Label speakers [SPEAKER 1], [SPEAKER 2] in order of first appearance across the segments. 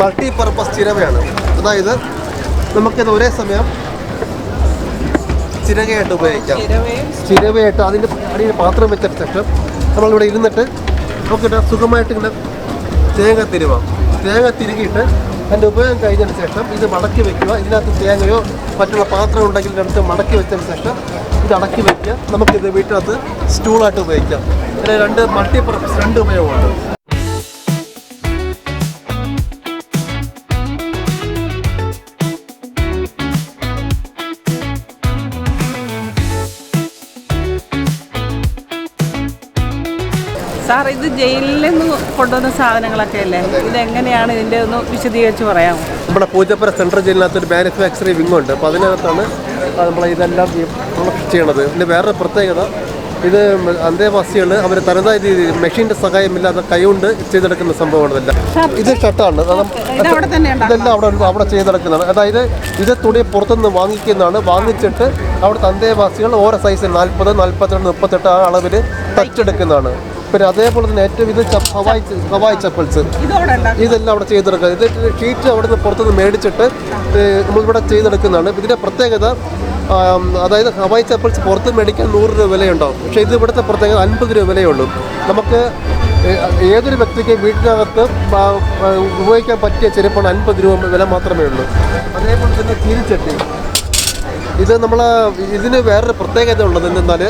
[SPEAKER 1] Multi purpose ചിരവയാണ്. അതായത് നമുക്കിത് ഒരേ സമയം ചിരകയായിട്ട് ഉപയോഗിക്കാം. ചിരവയായിട്ട് അതിന്റെ അടിയിൽ പാത്രം വെച്ചിട്ട് ശേഷം നമ്മളിവിടെ ഇരുന്നിട്ട് നമുക്കിട്ട് സുഖമായിട്ട് ഇങ്ങനെ തേങ്ങ തിരുവാം. തേങ്ങ തിരുകിയിട്ട് അതിന്റെ ഉപയോഗം കഴിഞ്ഞതിന് ശേഷം ഇത് മടക്കി വെക്കുക. ഇതിനകത്ത് തേങ്ങയോ മറ്റുള്ള പാത്രം ഉണ്ടെങ്കിൽ എടുത്ത് മടക്കി വെച്ചതിന് ശേഷം ഇത് അടക്കി വെക്കുക. നമുക്കിത് വീട്ടിനകത്ത് സ്റ്റൂളായിട്ട് ഉപയോഗിക്കാം. ഇതിന് രണ്ട് മൾട്ടി പർപ്പസ് രണ്ട് ഉപയോഗമുണ്ട്.
[SPEAKER 2] സാർ ഇത് ജയിലിൽ നിന്ന് കൊണ്ടുവന്ന സാധനങ്ങളൊക്കെ അല്ലേ? ഇത് എങ്ങനെയാണ് ഇതിന്റെ ഒന്ന് വിശദീകരിച്ച് പറയാമോ?
[SPEAKER 1] നമ്മുടെ പൂജപ്പുര സെൻട്രൽ ജയിലിനകത്ത് ഒരു മാനുഫാക്ചറിംഗ് വിങ് ഉണ്ട്. അപ്പോൾ അതിനകത്താണ് നമ്മൾ ഇതെല്ലാം ചെയ്യണത്. പിന്നെ വേറൊരു പ്രത്യേകത ഇത് അന്തേവാസികൾ അവർ തനതായ രീതിയിൽ മെഷീന്റെ സഹായമില്ലാതെ കൈകൊണ്ട് ചെയ്തെടുക്കുന്ന സംഭവമാണ് ഇത്
[SPEAKER 2] ഷട്ടാണ്
[SPEAKER 1] ഇതെല്ലാം അവിടെ അവിടെ ചെയ്തെടുക്കുന്നതാണ്. അതായത് ഇത് തുണി പുറത്തുനിന്ന് വാങ്ങിക്കുന്നതാണ്. വാങ്ങിച്ചിട്ട് അവിടുത്തെ അന്തേവാസികൾ ഓരോ സൈസ് നാൽപ്പത് നാൽപ്പത്തിരണ്ട് മുപ്പത്തെട്ട് ആ അളവിൽ തച്ചെടുക്കുന്നതാണ് പിന്നെ അതേപോലെ തന്നെ ഏറ്റവും ഇത് ഹവായ് ഹവായ് ചപ്പൽസ്. ഇതെല്ലാം അവിടെ ചെയ്തെടുക്കുക ഇത് ഷീറ്റ് അവിടെ നിന്ന് പുറത്തുനിന്ന് മേടിച്ചിട്ട് നമ്മളിവിടെ ചെയ്തെടുക്കുന്നതാണ്. ഇതിന്റെ പ്രത്യേകത അതായത് ഹവായ് ചപ്പൽസ് പുറത്ത് മേടിക്കാൻ നൂറ് രൂപ വിലയുണ്ടാവും. പക്ഷേ ഇത് ഇവിടുത്തെ പ്രത്യേകത അൻപത് രൂപ വിലയുള്ളൂ. നമുക്ക് ഏതൊരു വ്യക്തിക്ക് വീട്ടിനകത്ത് ഉപയോഗിക്കാൻ പറ്റിയ ചെരുപ്പാണ് അൻപത് രൂപ വില മാത്രമേ ഉള്ളൂ. അതേപോലെ തന്നെ തിരിച്ചട്ടി ഇത് നമ്മൾ ഇതിന് വേറൊരു പ്രത്യേകത ഉള്ളത് എന്തെന്നാൽ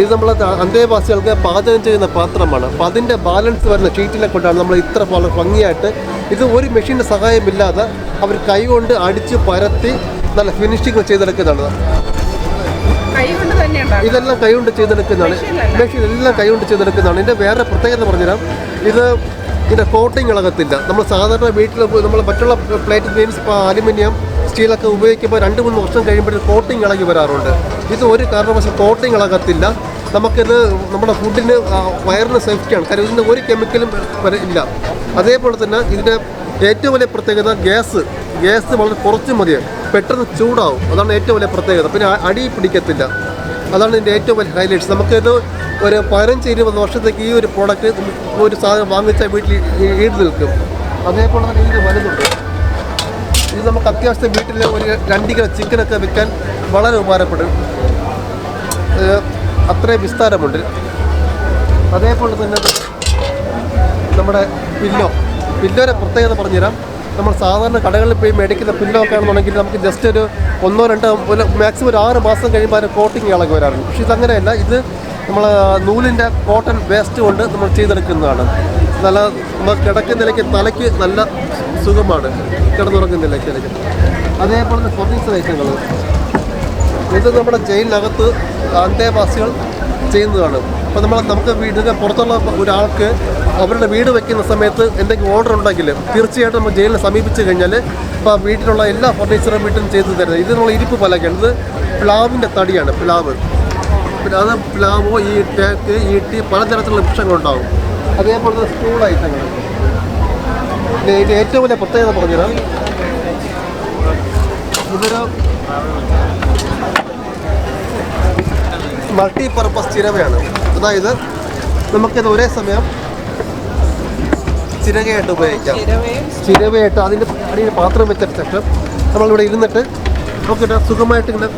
[SPEAKER 1] ഇത് നമ്മൾ അന്തേവാസികൾക്ക് പാചകം ചെയ്യുന്ന പാത്രമാണ്. അപ്പം അതിന്റെ ബാലൻസ് വരുന്ന ഷീറ്റിനെ കൊണ്ടാണ് നമ്മൾ ഇത്ര വളരെ ഭംഗിയായിട്ട് ഇത് ഒരു മെഷീന്റെ സഹായമില്ലാതെ അവർ കൈകൊണ്ട് അടിച്ച് പരത്തി നല്ല ഫിനിഷിങ് ചെയ്തെടുക്കുന്നതാണ്. ഇതെല്ലാം കൈകൊണ്ട് ചെയ്തെടുക്കുന്നതാണ്. മെഷീൻ എല്ലാം കൈകൊണ്ട് ചെയ്തെടുക്കുന്നതാണ്. ഇതിന്റെ വേറെ പ്രത്യേകത പറഞ്ഞുതരാം. ഇത് ഇതിന്റെ കോട്ടിങ് ഇളകത്തില്ല. നമ്മൾ സാധാരണ വീട്ടിൽ നമ്മൾ മറ്റുള്ള പ്ലേറ്റ് മീൻസ് ഇപ്പോൾ അലുമിനിയം സ്റ്റീലൊക്കെ ഉപയോഗിക്കുമ്പോൾ രണ്ട് മൂന്ന് വർഷം കഴിയുമ്പോൾ കോട്ടിങ് ഇളകി വരാറുണ്ട്. ഇത് ഒരു കാരണവശാലും കോട്ടിങ് ഇളകത്തില്ല. നമുക്കിത് നമ്മുടെ ഫുഡിന് വയറിന് സേഫ്റ്റിയാണ് കാര്യം ഇതിന് ഒരു കെമിക്കലും ഇല്ല. അതേപോലെ തന്നെ ഇതിന്റെ ഏറ്റവും വലിയ പ്രത്യേകത ഗ്യാസ്. ഗ്യാസ് വളരെ കുറച്ച് മതിയാണ് പെട്ടെന്ന് ചൂടാവും. അതാണ് ഏറ്റവും വലിയ പ്രത്യേകത. പിന്നെ അടി പിടിക്കത്തില്ല. അതാണ് ഇതിന്റെ ഏറ്റവും വലിയ ഹൈലൈറ്റ്സ് നമുക്കിത് ഒരു പതിനഞ്ച് ഇരുപത് വർഷത്തേക്ക് ഈ ഒരു പ്രോഡക്റ്റ് ഒരു സാധനം വാങ്ങിച്ചാൽ വീട്ടിൽ ഈട് നിൽക്കും. അതേപോലെ തന്നെ ഇതിന്റെ വലുതുണ്ട്. ഇത് നമുക്ക് അത്യാവശ്യം വീട്ടിൽ ഒരു രണ്ട് കിലോ ചിക്കനൊക്കെ വിൽക്കാൻ വളരെ ഉപകാരപ്പെടും. ഇത് അത്രയും വിസ്താരമുണ്ട്. അതേപോലെ തന്നെ നമ്മുടെ പില്ലോ. പില്ലോനെ പ്രത്യേകത പറഞ്ഞുതരാം. നമ്മൾ സാധാരണ കടകളിൽ പോയി മേടിക്കുന്ന പില്ലൊക്കെ ആണെന്നുണ്ടെങ്കിൽ നമുക്ക് ജസ്റ്റ് ഒരു ഒന്നോ രണ്ടോ മാക്സിമം ഒരു ആറ് മാസം കഴിയുമ്പോൾ അതിന് കോട്ടിങ് ഇളകി വരാറുണ്ട്. പക്ഷേ ഇതങ്ങനെയല്ല. ഇത് നമ്മൾ നൂലിന്റെ കോട്ടൺ വേസ്റ്റ് കൊണ്ട് നമ്മൾ ചെയ്തെടുക്കുന്നതാണ്. നല്ല നമ്മൾ കിടക്കുന്നതിലേക്ക് തലയ്ക്ക് നല്ല സുഖമാണ്. കിടന്നുറങ്ങുന്നതിലേക്ക് അതേപോലെ തന്നെ ഫർണിച്ചർ ഐറ്റങ്ങൾ ഇത് നമ്മുടെ ജയിലിനകത്ത് അന്തേവാസികൾ ചെയ്യുന്നതാണ്. അപ്പോൾ നമ്മൾ നമുക്ക് വീടിന്റെ പുറത്തുള്ള ഒരാൾക്ക് അവരുടെ വീട് വെക്കുന്ന സമയത്ത് എന്തെങ്കിലും ഓർഡർ ഉണ്ടെങ്കിൽ തീർച്ചയായിട്ടും നമ്മൾ ജയിലിനെ സമീപിച്ചു കഴിഞ്ഞാൽ ഇപ്പോൾ വീട്ടിലുള്ള എല്ലാ ഫർണിച്ചറും വീട്ടിൽ ചെയ്തു തരുന്നത്. ഇത് നമ്മൾ ഇരിപ്പ് പലകയാണ് ഇത് പ്ലാവിന്റെ തടിയാണ് പ്ലാവ്. പിന്നെ അത് പ്ലാവോ ഈ ടേക്ക് ഈട്ടി പലതരത്തിലുള്ള വൃക്ഷങ്ങളുണ്ടാവും അതേപോലെ തന്നെ സ്റ്റൂൾ ഐറ്റങ്ങൾ പിന്നെ ഇത് ഏറ്റവും വലിയ പ്രത്യേകത പറഞ്ഞാൽ ഇതൊരു മൾട്ടി പർപ്പസ് ചിരവയാണ്. അതായത് നമുക്കിത് ഒരേ സമയം ചിരകയായിട്ട് ഉപയോഗിക്കാം. സ്ഥിരമായിട്ട് അതിന്റെ അടിയിൽ പാത്രം വെച്ച ശേഷം നമ്മളിവിടെ ഇരുന്നിട്ട് നമുക്കിവിടെ സുഖമായിട്ട് ഇങ്ങനെ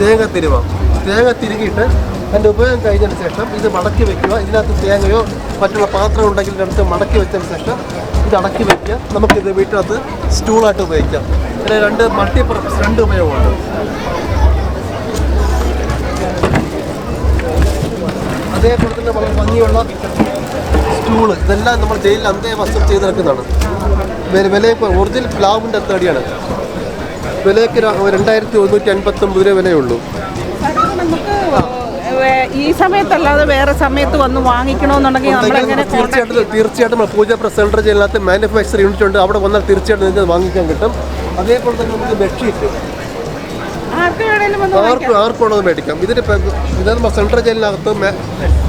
[SPEAKER 1] തേങ്ങ തിരുവാം. തേങ്ങ തിരുകിയിട്ട് അതിന്റെ ഉപയോഗം കഴിഞ്ഞതിന് ശേഷം ഇത് മടക്കി വെക്കുക. ഇതിനകത്ത് തേങ്ങയോ മറ്റുള്ള പാത്രം ഉണ്ടെങ്കിൽ എടുത്ത് മടക്കി വെച്ചതിന് ശേഷം ഇത് അടക്കി വെക്കുക. നമുക്കിത് വീട്ടിനകത്ത് സ്റ്റൂളായിട്ട് ഉപയോഗിക്കാം. ഇതിന് രണ്ട് മൾട്ടി പർപ്പസ് രണ്ട് ഉപയോഗമുണ്ട്. അതേപോലെ തന്നെ വളരെ ഭംഗിയുള്ള സ്റ്റൂൾ ഇതെല്ലാം നമ്മൾ ജയിലിൽ അന്തേ വസ്ത്രം ചെയ്ത് നടക്കുന്നതാണ്. വില ഇപ്പോൾ ഒറിജിനൽ പ്ലാവിന്റെ അത്തടിയാണ് വിലയ്ക്ക് രണ്ടായിരത്തി ഒരുന്നൂറ്റി അൻപത്തൊമ്പത് രൂപ വിലയുള്ളൂ.
[SPEAKER 2] ഈ സമയത്തല്ലാതെ വേറെ സമയത്ത് വന്ന് വാങ്ങിക്കണമെന്നുണ്ടെങ്കിൽ നമ്മളെങ്ങനെ
[SPEAKER 1] തീർച്ചയായിട്ടും തീർച്ചയായിട്ടും നമ്മൾ പ്രസ് സെൻട്രൽ ജയിലിനകത്ത് മാനുഫാക്ചർ യൂണിറ്റ് ഉണ്ട്. അവിടെ വന്നാൽ തീർച്ചയായിട്ടും നിങ്ങൾക്ക് വാങ്ങിക്കാൻ കിട്ടും. അതേപോലെ തന്നെ നമുക്ക് ബെഡ്ഷീറ്റ്.
[SPEAKER 2] ആർക്ക്
[SPEAKER 1] ആർക്കും ഉള്ളത് മേടിക്കാം? ഇതിന് ഇതാകുമ്പോൾ സെൻട്രൽ ജയിലിനകത്ത്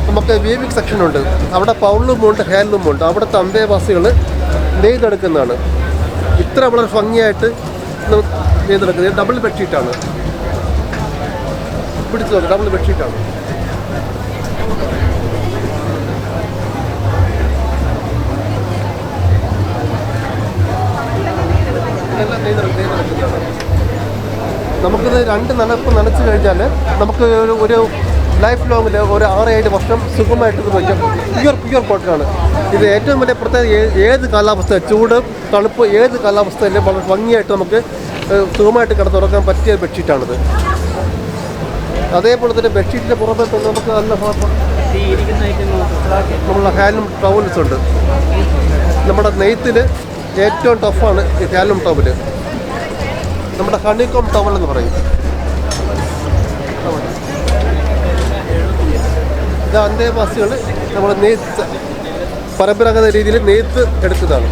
[SPEAKER 1] നമുക്ക് വീവിംഗ് സെക്ഷൻ ഉണ്ട് അവിടെ പൗളിലും ഉണ്ട് ഹാൻഡ്ലൂം ഉണ്ട്. അവിടുത്തെ അന്തേവാസികൾ നെയ്തെടുക്കുന്നതാണ്. ഇത്ര വളരെ ഭംഗിയായിട്ട് നെയ്തെടുക്കുന്നത്. ഡബിൾ ബെഡ്ഷീറ്റാണ് പിടിച്ചു നോക്കാം ഡബിൾ ബെഡ്ഷീറ്റാണ് നമുക്കിത് രണ്ട് നനപ്പ് നനച്ച് കഴിഞ്ഞാൽ നമുക്ക് ഒരു ഒരു ലൈഫ് ലോങ്ങിൽ ഒരു ആറ് ഏഴ് വർഷം സുഖമായിട്ട് ഇത് വയ്ക്കാം പ്യുവർ പ്യുവർ കോട്ടനാണ് ഇത് ഏറ്റവും വലിയ പ്രത്യേകത ഏത് കാലാവസ്ഥ ചൂട് തണുപ്പ് ഏത് കാലാവസ്ഥയിലും വളരെ ഭംഗിയായിട്ട് നമുക്ക് സുഖമായിട്ട് കിടന്നുറക്കാൻ പറ്റിയ ബെഡ്ഷീറ്റാണിത് അതേപോലെ തന്നെ ബെഡ്ഷീറ്റിന്റെ പുറമെ തന്നെ നമുക്ക് നല്ല നമ്മളെ ഹാൻഡ്ലൂം ടവൽസ് ഉണ്ട്. നമ്മുടെ നെയ്ത്തിൽ ഏറ്റവും ടഫാണ് ഈ ഹാൻഡ്ലൂം ടവൽ നമ്മുടെ ഹണിക്കോം ടവൽ എന്ന് പറയും. ഇത് അന്തേവാസികൾ നമ്മൾ നെയ്ത്ത് പരമ്പരാഗത രീതിയിൽ നെയ്ത്ത് എടുത്തതാണ്.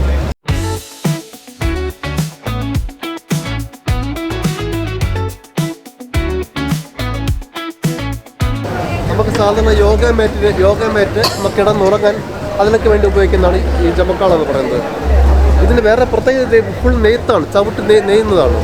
[SPEAKER 1] നമുക്ക് സാധാരണ യോഗ മാറ്റിന് യോഗ മാറ്റ് നമുക്ക് കിടന്നുറങ്ങാൻ അതിനൊക്കെ വേണ്ടി ഉപയോഗിക്കുന്നതാണ് ഈ ജമക്കാളെന്ന് പറയുന്നത്. ഇതിന് വേറെ പ്രത്യേകത ഫുൾ നെയ്ത്താണ്. ചവിട്ട് നെയ് നെയ്യുന്നതാണ്.